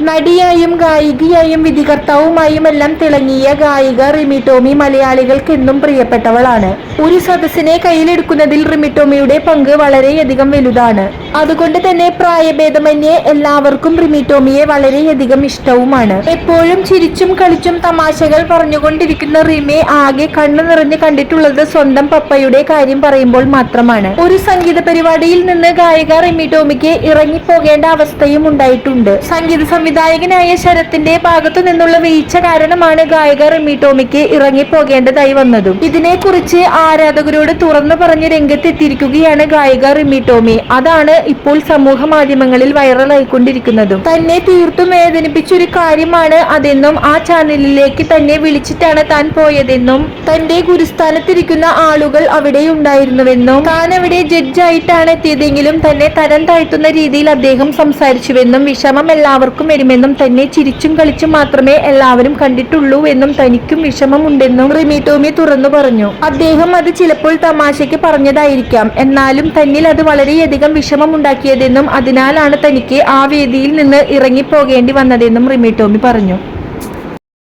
നടിയായും ഗായികയായും വിധികർത്താവുമായും എല്ലാം തിളങ്ങിയ ഗായിക റിമി ടോമി മലയാളികൾക്കെന്നും പ്രിയപ്പെട്ടവളാണ്. ഒരു സദസ്സിനെ കയ്യിലെടുക്കുന്നതിൽ റിമി ടോമിയുടെ പങ്ക് വളരെയധികം വലുതാണ്. അതുകൊണ്ട് തന്നെ പ്രായഭേദമന്യേ എല്ലാവർക്കും റിമി ടോമിയെ വളരെയധികം ഇഷ്ടവുമാണ്. എപ്പോഴും ചിരിച്ചും കളിച്ചും തമാശകൾ പറഞ്ഞുകൊണ്ടിരിക്കുന്ന റിമെ ആകെ കണ്ണു നിറഞ്ഞ് കണ്ടിട്ടുള്ളത് സ്വന്തം പപ്പയുടെ കാര്യം പറയുമ്പോൾ മാത്രമാണ്. ഒരു സംഗീത പരിപാടിയിൽ നിന്ന് ഗായിക റിമി ടോമിക്ക് ഇറങ്ങിപ്പോകേണ്ട അവസ്ഥയും ഉണ്ടായിട്ടുണ്ട്. സംഗീത സംവിധായകനായ ശരത്തിന്റെ ഭാഗത്തു നിന്നുള്ള വീഴ്ച കാരണമാണ് ഗായിക റിമി ടോമിക്ക് ഇറങ്ങിപ്പോകേണ്ടതായി വന്നതും. ഇതിനെക്കുറിച്ച് ആരാധകരോട് തുറന്നു പറഞ്ഞ് രംഗത്തെത്തിയിരിക്കുകയാണ് ഗായിക റിമി ടോമി അതാണ് ഇപ്പോൾ സമൂഹ മാധ്യമങ്ങളിൽ വൈറലായിക്കൊണ്ടിരിക്കുന്നതും. തന്നെ തീർത്തും വേദനിപ്പിച്ചൊരു കാര്യമാണ് അതെന്നും ആ ചാനലിലേക്ക് തന്നെ വിളിച്ചിട്ടാണ് താൻ പോയതെന്നും തന്റെ ഗുരുസ്ഥാനത്തിരിക്കുന്ന ആളുകൾ അവിടെ ഉണ്ടായിരുന്നുവെന്നും താൻ അവിടെ ജഡ്ജായിട്ടാണ് എത്തിയതെങ്കിലും തന്നെ തരം താഴ്ത്തുന്ന രീതിയിൽ അദ്ദേഹം സംസാരിച്ചുവെന്നും വിഷമം എല്ലാവർക്കും വരുമെന്നും തന്നെ ചിരിച്ചും കളിച്ചും മാത്രമേ എല്ലാവരും കണ്ടിട്ടുള്ളൂ എന്നും തനിക്കും വിഷമമുണ്ടെന്നും റിമി ടോമി തുറന്നു പറഞ്ഞു. അദ്ദേഹം അത് ചിലപ്പോൾ തമാശയ്ക്ക് പറഞ്ഞതായിരിക്കാം. എന്നാലും തന്നിൽ അത് വളരെയധികം വിഷമമുണ്ടാക്കിയതെന്നും അതിനാലാണ് തനിക്ക് ആ വേദിയിൽ നിന്ന് ഇറങ്ങിപ്പോകേണ്ടി വന്നതെന്നും റിമി ടോമി പറഞ്ഞു.